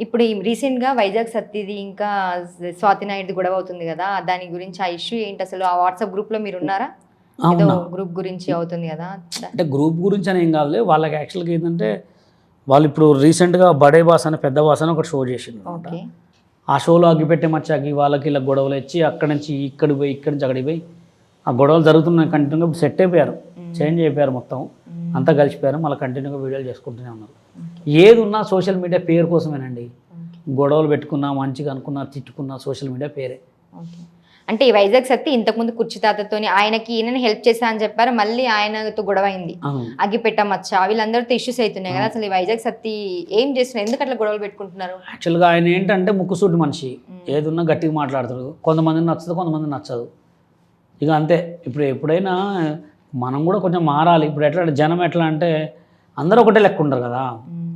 ఇప్పుడు ఈ రీసెంట్గా వైజాగ్ సత్తిది ఇంకా స్వాతి నాయుడు గొడవ అవుతుంది కదా దాని గురించి ఆ ఇష్యూ ఏంటి అసలు? ఆ వాట్సాప్ గ్రూప్లో మీరు ఉన్నారా? గ్రూప్ గురించి అవుతుంది కదా. అంటే గ్రూప్ గురించి అని ఏం కాదులే వాళ్ళకి యాక్చువల్గా ఏంటంటే వాళ్ళు ఇప్పుడు రీసెంట్గా బడే బాస్ అని పెద్ద బాస్ అని ఒకటి షో అన్నమాట. ఓకే. ఆ షోలో అగ్గిపెట్టే మచ్చాకి వాళ్ళకి ఇలా గొడవలు వచ్చి అక్కడి నుంచి ఇక్కడికి పోయి ఇక్కడి నుంచి అక్కడికి పోయి ఆ గొడవలు జరుగుతున్నాయి కంటిన్యూగా సెట్ అయిపోయారు. చేంజ్ అయిపోయారు మొత్తం. అంతా కలిసిపోయారు మళ్ళీ కంటిన్యూగా వీడియోలు చేసుకుంటూనే ఉన్నారు. ఏది ఉన్నా సోషల్ మీడియా పేరు కోసమేనండి. గొడవలు పెట్టుకున్నా మంచిగా అనుకున్నా తిట్టుకున్నా సోషల్ మీడియా పేరే. అంటే ఈ వైజాగ్ సత్తి ఇంతకుముందు కుర్చీ తాతతోని ఆయనకి ఈయనని హెల్ప్ చేశా అని చెప్పారు. మళ్ళీ ఆయనతో గొడవ అయింది అగ్గిపెట్ట మచ్చ. వీళ్ళందరితో ఇష్యూస్ అవుతున్నాయి కదా. అసలు ఈ వైజాగ్ సత్తి ఏం చేస్తున్నారు? ఎందుకు అట్లా గొడవలు పెట్టుకుంటున్నారు? యాక్చువల్గా ఆయన ఏంటంటే ముక్కుసూటి మనిషి. ఏది ఉన్నా గట్టిగా మాట్లాడతాడు. కొంతమంది నచ్చదు కొంతమంది నచ్చదు. ఇక అంతే. ఇప్పుడు ఎప్పుడైనా మనం కూడా కొంచెం మారాలి. ఇప్పుడు ఎట్లా జనం ఎట్లా అంటే అందరూ ఒకటే లెక్క ఉంటారు కదా.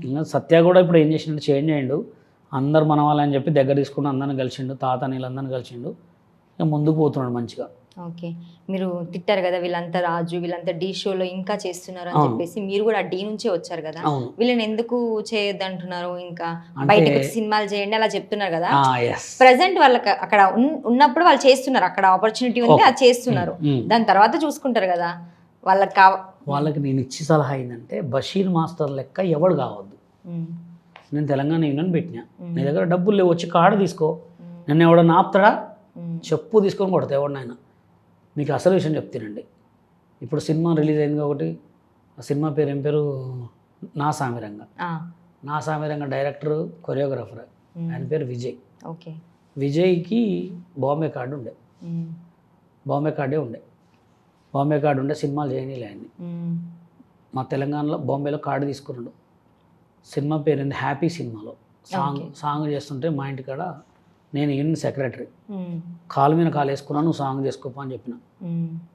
ఇంకా సత్య కూడా ఇప్పుడు ఏం చేసిండు చేంజ్ అయ్యిండు అందరు మన వాళ్ళని చెప్పి దగ్గర తీసుకుని అందరిని కలిసిండు తాత నీళ్ళందరిని కలిసిండు. ఇక ముందుకు పోతున్నాడు మంచిగా. ఓకే. మీరు తిట్టారు కదా వీళ్ళంతా రాజు వీళ్ళంతా డీ షోలో ఇంకా చేస్తున్నారు అని. చెప్పేసి మీరు కూడా డీ నుంచే వచ్చారు కదా. వీళ్ళని ఎందుకు చేయొద్దు అంటున్నారు ఇంకా బయటకు సినిమాలు చేయండి అలా చెప్తున్నారు కదా. ప్రజెంట్ వాళ్ళకి అక్కడ ఉన్- ఉన్నప్పుడు వాళ్ళు చేస్తున్నారు. అక్కడ ఆపర్చునిటీ ఉంది. అది చేస్తున్నారు. దాని తర్వాత చూసుకుంటారు కదా. వాళ్ళకి కావ వాళ్ళకి నేను ఇచ్చి సలహా ఏంటంటే బషీర్ మాస్టర్ లెక్క ఎవడు కావద్దు. నేను తెలంగాణ యూనియన్ పెట్టినా. నీ దగ్గర డబ్బులు లేవు వచ్చి కార్డు తీసుకో. నన్ను ఎవడన్నా ఆపుతాడా? చెప్పు తీసుకొని కొడతా ఎవరినైనా మీకు అసలు విషయం చెప్తానండి. ఇప్పుడు సినిమా రిలీజ్ అయింది ఒకటి ఆ సినిమా పేరు ఏం పేరు? నా సామిరంగ నా సామిరంగ డైరెక్టర్ కొరియోగ్రాఫర్. ఆయన పేరు విజయ్. ఓకే. విజయ్కి బాంబే కార్డు ఉండే. బాంబే కార్డే ఉండే. బాంబే కార్డు ఉండే సినిమాలు చేయనీలే ఆయన్ని. మా తెలంగాణలో బాంబేలో కార్డు తీసుకున్నాడు. సినిమా పేరు ఏంది? హ్యాపీ సినిమాలో. సాంగ్. సాంగ్ చేస్తుంటే మా ఇంటికాడ నేను యూనియన్ సెక్రటరీ. కాలు మీద కాలు వేసుకున్నాను నువ్వు సాంగ్ చేసుకోపో అని చెప్పిన.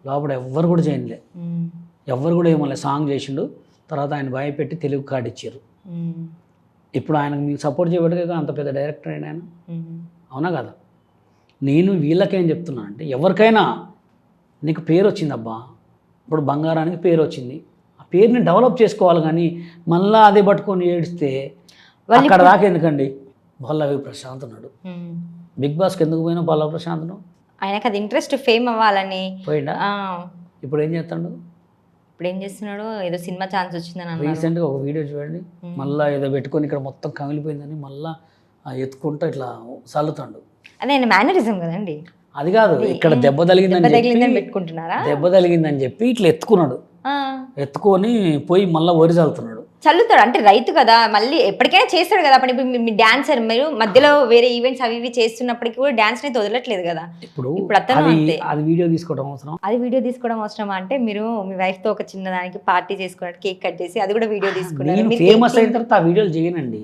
లోపల ఎవ్వరు కూడా చేయనులే. ఎవ్వరు కూడా ఏమలే సాంగ్ చేసిండు. తర్వాత ఆయన భయపెట్టి తెలుగు కార్డు ఇచ్చారు ఇప్పుడు ఆయనకు మీకు సపోర్ట్ చేయబడిగా అంత పెద్ద డైరెక్టర్ అయిన ఆయన. అవునా కదా? నేను వీళ్ళకేం చెప్తున్నా అంటే ఎవరికైనా నీకు పేరు వచ్చిందబ్బా. ఇప్పుడు బంగారానికి పేరు వచ్చింది. ఆ పేరుని డెవలప్ చేసుకోవాలి కానీ మళ్ళా అదే పట్టుకొని ఏడిస్తే అక్కడ దాకా ఎందుకండి? పల్లవి ప్రశాంత్ ఉన్నాడు. బిగ్ బాస్కి ఎందుకు పోయినా పల్లవి ప్రశాంత్ను ఆయనకు అది ఇంట్రెస్ట్ ఫేమ్ అవ్వాలని. పోయిండా? ఇప్పుడు ఏం చేస్తాడు? ఇప్పుడు ఏం చేస్తున్నాడు? ఏదో సినిమా ఛాన్స్ వచ్చిందని రీసెంట్గా ఒక వీడియో చూడండి. మళ్ళీ ఏదో పెట్టుకొని ఇక్కడ మొత్తం కమిలిపోయిందని మళ్ళీ ఎత్తుకుంటూ ఇట్లా చల్లుతాడు. అదే ఆయన మేనరిజం కదండి. అది కాదు ఇక్కడ దెబ్బ తగిలిందని పెట్టుకుంటున్నారా? దెబ్బ తగిలిందని చెప్పి ఇట్లా ఎత్తుకున్నాడు. ఎత్తుకొని పోయి మళ్ళీ వరి చల్లుతున్నాడు. చల్లుతాడు. అంటే రైతు కదా మళ్ళీ ఎప్పటికైనా చేస్తాడు కదా అప్పుడు ఇప్పుడు మీ డాన్సర్ మీరు మధ్యలో వేరే ఈవెంట్స్ అవి ఇవి చేస్తున్నప్పటికీ కూడా డాన్స్ అయితే వదలట్లేదు కదా. ఇప్పుడు ఇప్పుడు అతను అది వీడియో తీసుకోవడం అవసరం? అది వీడియో తీసుకోవడం అవసరమా? అంటే మీరు మీ వైఫ్తో ఒక చిన్నదానికి పార్టీ చేసుకున్నట్టు కేక్ కట్ చేసి అది కూడా వీడియో తీసుకున్నారు ఫేమస్ అయిన తర్వాత ఆ వీడియోలు చేయనండి.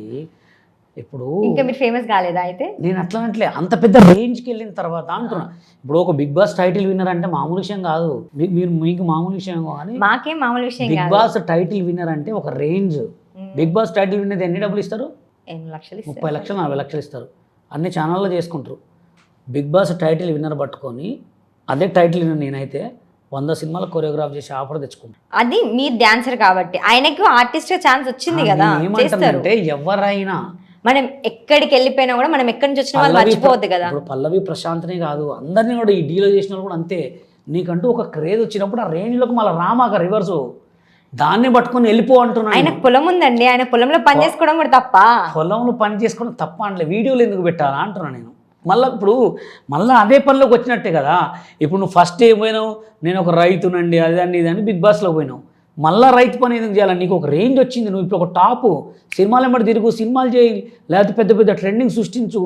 ఇప్పుడు ఇంకా మీరు ఫేమస్ కాలేదా అయితే? నేను అట్లా అంటే అంత పెద్ద రేంజ్కి వెళ్ళిన తర్వాత అంటున్నా. ఇప్పుడు ఒక బిగ్ బాస్ టైటిల్ విన్నర్ అంటే మామూలు విషయం కాదు. మీ- మీరు మీకు మామూలు విషయం కానీ మాకేం మామూలు విషయం బిగ్ బాస్ టైటిల్ విన్నర్ అంటే ఒక range Bigg Boss title winner ఎన్ని డబ్బులు ఇస్తారు? లక్షలు ముప్పై లక్షలు నలభై లక్షలు ఇస్తారు. అన్ని ఛానల్లో చేసుకుంటారు. బిగ్ బాస్ టైటిల్ విన్నర్ పట్టుకొని అదే టైటిల్ విన్నర్ నేనైతే వంద సినిమాలు కొరియోగ్రాఫ్ చేసి ఆఫర్ తెచ్చుకుంటాను అది మీరు డాన్సర్ కాబట్టి. ఆయనకు ఆర్టిస్ట్గా ఛాన్స్ వచ్చింది కదా. ఏమంటారంటే ఎవరైనా మనం ఎక్కడికి వెళ్ళిపోయినా కూడా మనం ఎక్కడి నుంచి వచ్చిన వాళ్ళు మర్చిపోవద్దు కదా. ఇప్పుడు పల్లవి ప్రశాంత్నే కాదు అందరినీ కూడా ఈ డీలో చేసిన వాళ్ళు కూడా అంతే. నీకంటూ ఒక క్రేజ్ వచ్చినప్పుడు ఆ రేంజ్లోకి మళ్ళీ రామాక రివర్స్ దాన్ని పట్టుకొని వెళ్ళిపో అంటున్నాను ఆయన పొలం ఉందండి ఆయన పొలంలో పని చేసుకోవడం కూడా తప్ప. పొలంలో పని చేసుకోవడం తప్ప అనలే వీడియోలు ఎందుకు పెట్టాలా అంటున్నాను నేను. మళ్ళీ ఇప్పుడు మళ్ళీ అదే పనిలోకి వచ్చినట్టే కదా. ఇప్పుడు నువ్వు ఫస్ట్ ఏం పోయినావు నేను ఒక రైతునండి అదని ఇదని బిగ్ బాస్లో పోయినావు. మళ్ళీ రైతు పని ఎందుకు చేయాలి? నీకు ఒక రేంజ్ వచ్చింది నువ్వు ఇప్పుడు ఒక టాపు సినిమాలు ఎమ్మడి తిరుగు సినిమాలు చేయి లేకపోతే పెద్ద పెద్ద ట్రెండింగ్ సృష్టించు.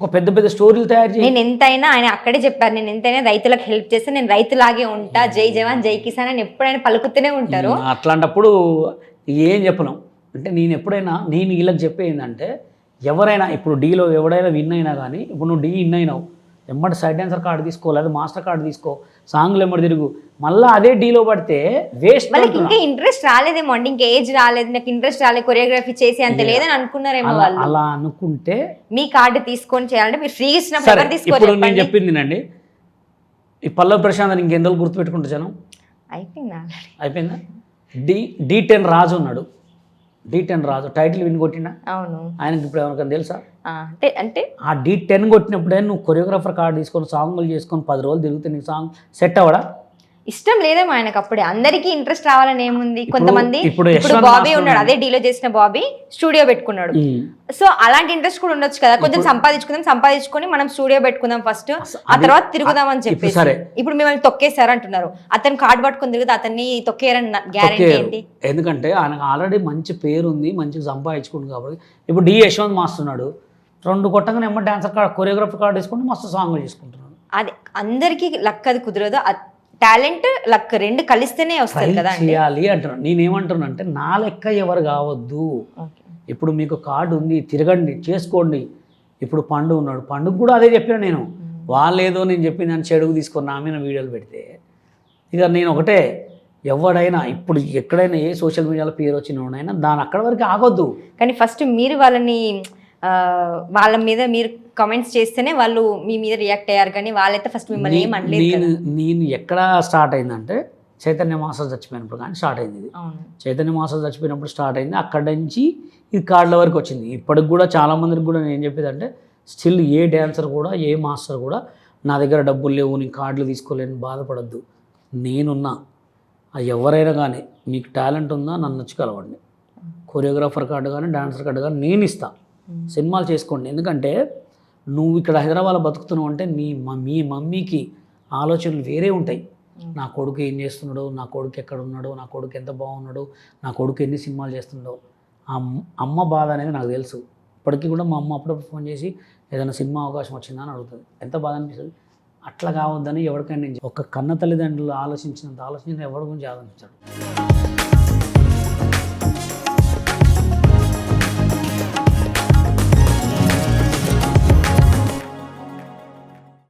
ఒక పెద్ద పెద్ద స్టోరీలు తయారు చేయి. నేను ఎంతైనా ఆయన అక్కడే చెప్పారు నేను ఎంతైనా రైతులకు హెల్ప్ చేస్తే నేను రైతులాగే ఉంటా జై జవాన్ జై కిసాన్ అని ఎప్పుడైనా పలుకుతూనే ఉంటారు. అట్లాంటప్పుడు ఏం చెప్పలేం. అంటే నేను ఎప్పుడైనా నేను వీళ్ళకి చెప్పేది ఏంటంటే ఎవరైనా ఇప్పుడు డీలో ఎవడైనా విన్ అయినా కానీ ఇప్పుడు నువ్వు డీ విన్ అయినావు ఎమ్మటి సైడ్ డాన్సర్ కార్డు తీసుకో లేదా మాస్టర్ కార్డు తీసుకో సాంగ్లు ఎమ్మడి తిరుగు. మళ్ళీ అదే డీలో పడితే వేస్ట్ వాళ్ళకి ఇంకా ఇంట్రెస్ట్ రాలేదేమో అండి ఇంకా ఏజ్ రాలేదు నాకు ఇంట్రెస్ట్ రాలేదు కొరియోగ్రఫీ చేసి అంత లేదని అనుకున్నారేమో అలా వాళ్ళు. అలా అనుకుంటే మీ కార్డు తీసుకొని చేయాలంటే మీరు ఫ్రీ ఇచ్చినప్పుడు ఎవరు నేను చెప్పింది నండి ఈ పల్లవి ప్రశాంత్ ఇంకెందుకు గుర్తుపెట్టుకుంటా జనం? అయిపోయిందా? అయిపోయిందా? డి డి టెన్ రాజు ఉన్నాడు. డి టెన్ రాజు టైటిల్ విని కొట్టినా అవును. ఆయనకి ఇప్పుడు ఎవరికైనా తెలుసా? అంటే అంటే? ఆ డి టెన్ కొట్టినప్పుడే నువ్వు కొరియోగ్రాఫర్ కార్డు తీసుకొని సాంగులు చేసుకొని పది రోజులు తిరిగితే నీకు సాంగ్ సెట్ అవ్వడా? ఇష్టం లేదేమో ఆయనకు అప్పుడే? అందరికీ ఇంట్రెస్ట్ రావాలని ఏముంది? కొంతమంది ఇప్పుడు బాబీ ఉన్నాడు అదే డీలో చేసిన బాబీ స్టూడియో పెట్టుకున్నాడు. సో అలాంటి ఇంట్రెస్ట్ కూడా ఉండొచ్చు కదా? కొంచెం సంపాదించుకుందాం సంపాదించుకొని మనం స్టూడియో పెట్టుకుందాం ఫస్ట్. ఆ తర్వాత తిరుగుదాం అని సరే. ఇప్పుడు మిమ్మల్ని తొక్కేశారు అంటున్నారు. అతను కార్డు పట్టుకొని తిరిగితే అతన్ని తొక్కేయరని గ్యారెంటీ. ఏంటి? ఎందుకంటే ఆయనకు ఆల్రెడీ మంచి పేరు ఉంది మంచిగా సంపాదించుకుంది కాబట్టి. ఇప్పుడు డి యశ్వంత్ మాస్టర్ ఉన్నాడు రెండు కొట్టగానే ఎమ్మ డాన్సర్ కార్డ్ కొరియోగ్రాఫర్ కార్డు తీసుకుంటే మస్తు సాంగ్లు చేసుకుంటున్నాడు. అది అందరికీ లక్ అది కుదరదు. టాలెంట్ లక్ రెండు కలిస్తేనే వస్తుంది కదా అండి? చేయాలి అంటున్నాను నేనేమంటున్నా అంటే నా లెక్క ఎవరు కావద్దు. ఇప్పుడు మీకు కార్డు ఉంది తిరగండి చేసుకోండి. ఇప్పుడు పండు ఉన్నాడు. పండుగ కూడా అదే చెప్పిన నేను. వాళ్ళేదో నేను చెప్పి నన్ను చెడుగు తీసుకొని నా మీద వీడియోలు పెడితే ఇక నేను ఒకటే ఎవడైనా ఇప్పుడు ఎక్కడైనా ఏ సోషల్ మీడియాలో పేరు వచ్చినోడైనా దాని అక్కడ వరకు ఆగొద్దు. కానీ ఫస్ట్ మీరు వాళ్ళని వాళ్ళ మీద మీరు కమెంట్స్ చేస్తేనే వాళ్ళు మీ మీద రియాక్ట్ అయ్యారు కానీ వాళ్ళైతే ఫస్ట్ మిమ్మల్ని ఏం అనలేదు నేను ఎక్కడ స్టార్ట్ అయిందంటే చైతన్య మాస్టర్ చచ్చిపోయినప్పుడు కానీ స్టార్ట్ అయింది ఇది. చైతన్య మాస్టర్ చచ్చిపోయినప్పుడు స్టార్ట్ అయింది. అక్కడి నుంచి ఇది కార్డుల వరకు వచ్చింది. ఇప్పటికి కూడా చాలా మందికి కూడా నేను చెప్పేది అంటే స్టిల్ ఏ డ్యాన్సర్ కూడా ఏ మాస్టర్ కూడా నా దగ్గర డబ్బులు లేవు నేను కార్డులు తీసుకోలేని బాధపడద్దు. నేనున్నా. ఎవరైనా కానీ మీకు టాలెంట్ ఉందా నన్ను వచ్చి కలవండి కొరియోగ్రాఫర్ కార్డు కానీ డాన్సర్ కార్డు కానీ నేను ఇస్తా. Hmm. సినిమాలు చేసుకోండి. ఎందుకంటే నువ్వు ఇక్కడ హైదరాబాద్లో బతుకుతున్నావు అంటే మ- మీ మమ్మీకి ఆలోచనలు వేరే ఉంటాయి. Hmm. నా కొడుకు ఏం చేస్తున్నాడు? నా కొడుకు ఎక్కడ ఉన్నాడు నా కొడుకు ఎంత బాగున్నాడు? నా కొడుకు ఎన్ని సినిమాలు చేస్తున్నాడో ఆ అమ్మ- బాధ అనేది నాకు తెలుసు. ఇప్పటికీ కూడా మా అమ్మ అప్పుడప్పుడు ఫోన్ చేసి ఏదైనా సినిమా అవకాశం వచ్చిందా అని అడుగుతుంది. ఎంత బాధ అనిపిస్తుంది? అట్లా కావద్దని ఎవరికైనా ఒక కన్న తల్లిదండ్రులు ఆలోచించినంత ఆలోచించిన ఎవరి గురించి ఆలోచించాడు